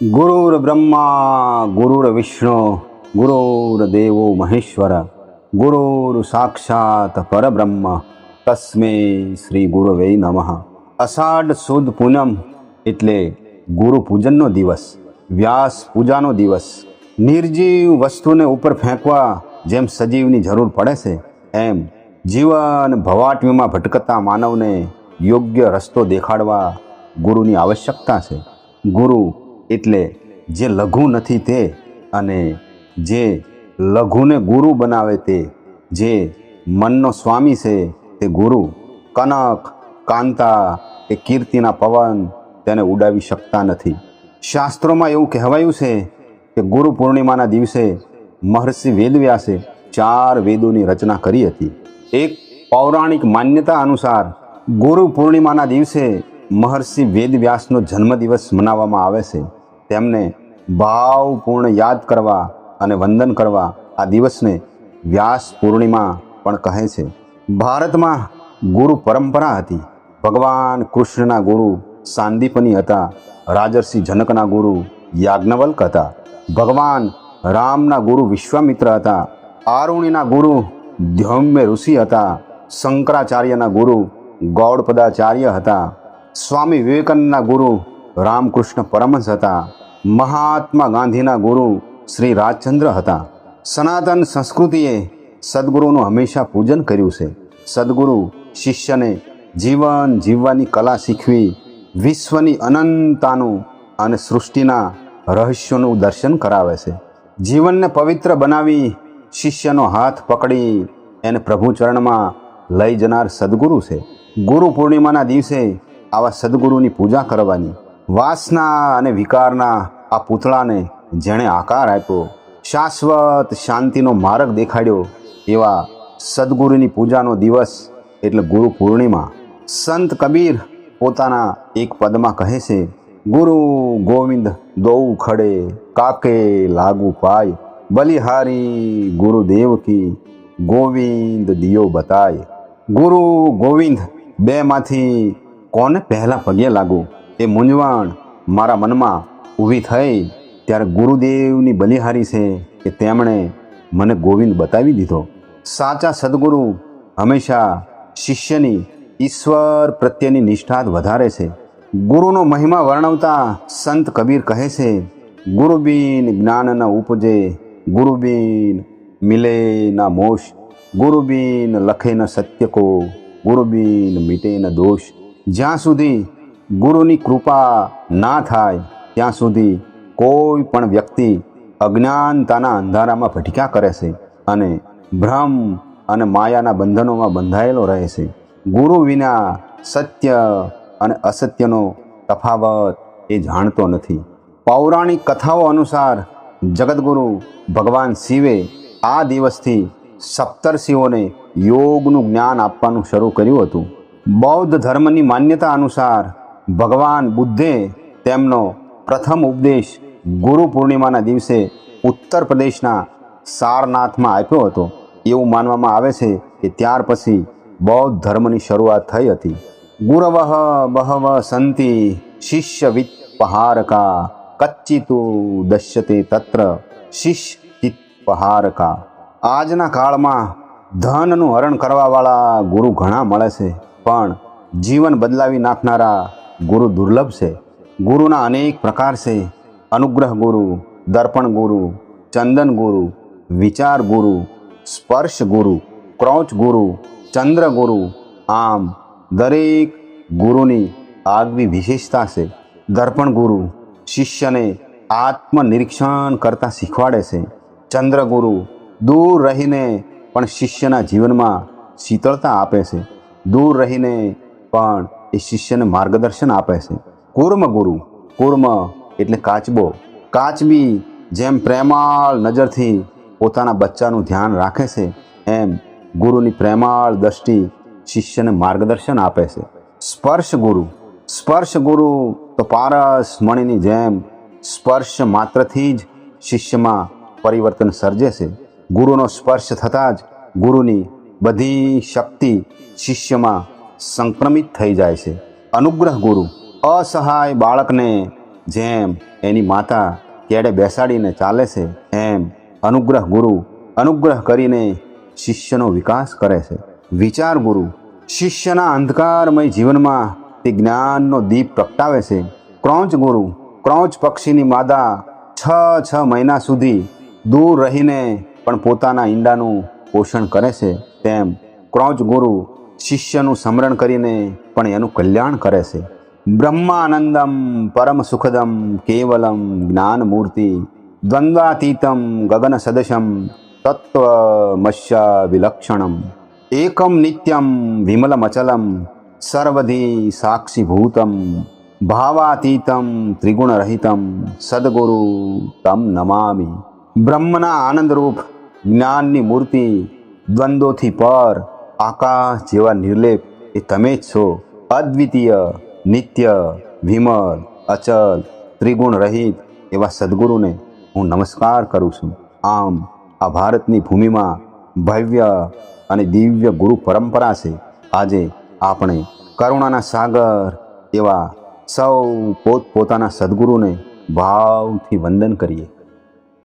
ગુરુર બ્રહ્મા ગુરુર વિષ્ણુ ગુરુર દેવો મહેશ્વર ગુરુર સાક્ષાત પરબ્રહ્મ તસ્મે શ્રી ગુરુવે નમઃ અષાઢ સુદ પૂનમ એટલે ગુરુ પૂજનનો દિવસ વ્યાસ પૂજાનો દિવસ નિર્જીવ વસ્તુને ઉપર ફેંકવા જેમ સજીવની જરૂર પડે છે એમ જીવન ભવાટવીમાં ભટકતા માનવને યોગ્ય રસ્તો દેખાડવા ગુરુની આવશ્યકતા છે ગુરુ એટલે જે લઘુ નથી તે અને જે લઘુને ગુરુ બનાવે તે, જે મનનો સ્વામી છે તે ગુરુ, કનક, કાંતા કે કીર્તિના પવન તેને ઉડાવી શકતા નથી. શાસ્ત્રોમાં એવું કહેવાયું છે કે ગુરુ પૂર્ણિમાના દિવસે મહર્ષિ વેદવ્યાસે ચાર વેદોની રચના કરી હતી. એક પૌરાણિક માન્યતા અનુસાર ગુરુ પૂર્ણિમાના દિવસે મહર્ષિ વેદવ્યાસનો જન્મદિવસ મનાવવામાં આવે છે. તેમને ભાવપૂર્ણ યાદ કરવા અને વંદન કરવા આ દિવસને વ્યાસ પૂર્ણિમા પણ કહે છે. ભારતમાં ગુરુ પરંપરા હતી. ભગવાન કૃષ્ણના ગુરુ સાંદીપની હતા. રાજર્ષિ જનકના ગુરુ યાજ્ઞવલ્ક હતા. ભગવાન રામના ગુરુ વિશ્વામિત્ર હતા. આરુણીના ગુરુ ધ્યમ્ય ઋષિ હતા. શંકરાચાર્યના ગુરુ ગૌડપદાચાર્ય હતા. સ્વામી વિવેકાનંદના ગુરુ રામકૃષ્ણ પરમહંસ હતા. મહાત્મા ગાંધીના ગુરુ શ્રી રાજચંદ્ર હતા. સનાતન સંસ્કૃતિએ સદગુરુનું હંમેશા પૂજન કર્યું છે. સદગુરુ શિષ્યને જીવન જીવવાની કલા શીખવી, વિશ્વની અનંતતાનું અને સૃષ્ટિના રહસ્યોનું દર્શન કરાવે છે. જીવનને પવિત્ર બનાવી શિષ્યનો હાથ પકડી એને પ્રભુ ચરણમાં લઈ જનાર સદગુરુ છે. ગુરુ પૂર્ણિમાના દિવસે આવા સદગુરુની પૂજા કરવાની વાસના અને વિકારના આ પૂતળાને જેણે આકાર આપ્યો, શાશ્વત શાંતિનો માર્ગ દેખાડ્યો એવા સદગુરુની પૂજાનો દિવસ એટલે ગુરુ પૂર્ણિમા. સંત કબીર પોતાના એક પદમાં કહે છે, ગુરુ ગોવિંદ, દોઉ ખડે, કાકે લાગુ પાય, બલિહારી ગુરુદેવ કી ગોવિંદ દિયો બતાય. ગુરુ ગોવિંદ, બેમાંથી કોને પહેલાં પગે લાગુ? એ મૂંઝવણ મારા મનમાં ઊભી થઈ ત્યારે ગુરુદેવની બલિહારી છે કે તેમણે મને ગોવિંદ બતાવી દીધો. સાચા સદગુરુ હંમેશા શિષ્યની ઈશ્વર પ્રત્યેની નિષ્ઠા વધારે છે. ગુરુનો મહિમા વર્ણવતા સંત કબીર કહે છે, ગુરુબીન જ્ઞાન ન ઉપજે ગુરુબીન મિલે ના મોશ ગુરુબીન લખે ન સત્ય કો ગુરુબીન મીટે ન દોષ. જ્યાં સુધી ગુરુની કૃપા ના થાય, ત્યાં સુધી કોઈ પણ વ્યક્તિ અજ્ઞાનતાના અંધારામાં ભટક્યા કરે છે અને ભ્રમ અને માયાના બંધનોમાં બંધાયેલો રહે છે. ગુરુ વિના સત્ય અને અસત્યનો તફાવત એ જાણતો નથી. પૌરાણિક કથાઓ અનુસાર જગદગુરુ ભગવાન શિવે આ દિવસથી સપ્તર્ષિઓને યોગનું જ્ઞાન આપવાનું શરૂ કર્યું હતું. બૌદ્ધ ધર્મની માન્યતા અનુસાર ભગવાન બુદ્ધે તેમનો પ્રથમ ઉપદેશ ગુરુ પૂર્ણિમાના દિવસે ઉત્તર પ્રદેશના સારનાથમાં આપ્યો હતો. એવું માનવામાં આવે છે કે ત્યાર પછી બૌદ્ધ ધર્મની શરૂઆત થઈ હતી. ગુરવઃ બહવ સંતિ શિષ્ય વિત્પહારકા કચ્ચિતુ દશ્યતે તત્ર શિષ્ય પહારકા. આજના કાળમાં ધનનું હરણ કરવાવાળા ગુરુ ઘણા મળે છે. પણ જીવન બદલાવી નાખનારા ગુરુ દુર્લભ છે. ગુરુના અનેક પ્રકાર છે. અનુગ્રહ ગુરુ, દર્પણ ગુરુ, ચંદન ગુરુ, વિચાર ગુરુ, સ્પર્શ ગુરુ, ક્રોચ ગુરુ, ચંદ્ર ગુરુ. આમ દરેક ગુરુની આગવી વિશેષતા છે. દર્પણ ગુરુ શિષ્યને આત્મનિરીક્ષણ કરતાં શીખવાડે છે. ચંદ્ર ગુરુ દૂર રહીને પણ શિષ્યના જીવનમાં શીતળતા આપે છે. દૂર રહીને પણ એ શિષ્યને માર્ગદર્શન આપે છે. કુર્મ ગુરુ. કુર્મ એટલે કાચબો. કાચબી જેમ પ્રેમાળ નજરથી પોતાના બચ્ચાનું ધ્યાન રાખે છે, એમ ગુરુની પ્રેમાળ દ્રષ્ટિ શિષ્યને માર્ગદર્શન આપે છે. સ્પર્શ ગુરુ. સ્પર્શ ગુરુ તો પારસ મણીની જેમ સ્પર્શ માત્રથી જ શિષ્યમાં પરિવર્તન સર્જે છે. ગુરુનો સ્પર્શ થતાં જ ગુરુની બધી શક્તિ શિષ્યમાં સંક્રમિત થઈ જાય છે. અનુગ્રહ ગુરુ, અસહાય બાળકને જેમ એની માતા કેડે બેસાડીને ચાલે છે, એમ અનુગ્રહ ગુરુ, અનુગ્રહ કરીને શિષ્યનો વિકાસ કરે છે. વિચાર ગુરુ, શિષ્યના અંધકારમય જીવનમાં તે જ્ઞાનનો દીપ પ્રગટાવે છે. ક્રોંચ ગુરુ, ક્રોંચ પક્ષીની માદા છ છ મહિના સુધી દૂર રહીને પણ પોતાના ઈંડાનું પોષણ કરે છે. તેમ ક્રોંચ ગુરુ શિષ્યનું સ્મરણ કરીને પણ એનું કલ્યાણ કરે છે. બ્રહ્માનંદમ પરમ સુખદમ કેવલમ, જ્ઞાનમૂર્તિ, દ્વંદ્વાતીતમ ગગન સદશમ તત્વમશ્ય વિલક્ષણમ એકમ નિત્યમ, વિમલમચલમ, સર્વધી સાક્ષીભૂતમ, ભાવાતીતમ, ત્રિગુણરહિતમ, સદગુરુ તમ નમામિ. બ્રહ્મના આનંદરૂપ જ્ઞાનની મૂર્તિ દ્વંદ્વોથી પર આકાશ જેવા નિર્લેપ એ તમે જ છો. અદ્વિતીય, નિત્ય વિમલ અચલ ત્રિગુણ રહિત એવા સદગુરુને હું નમસ્કાર કરું છું. આમ, આ ભારતની ભૂમિમાં ભવ્ય અને દિવ્ય ગુરુ પરંપરા છે. આજે આપણે કરુણાના સાગર એવા સૌ પોત પોતાના સદગુરુને ભાવથી વંદન કરીએ.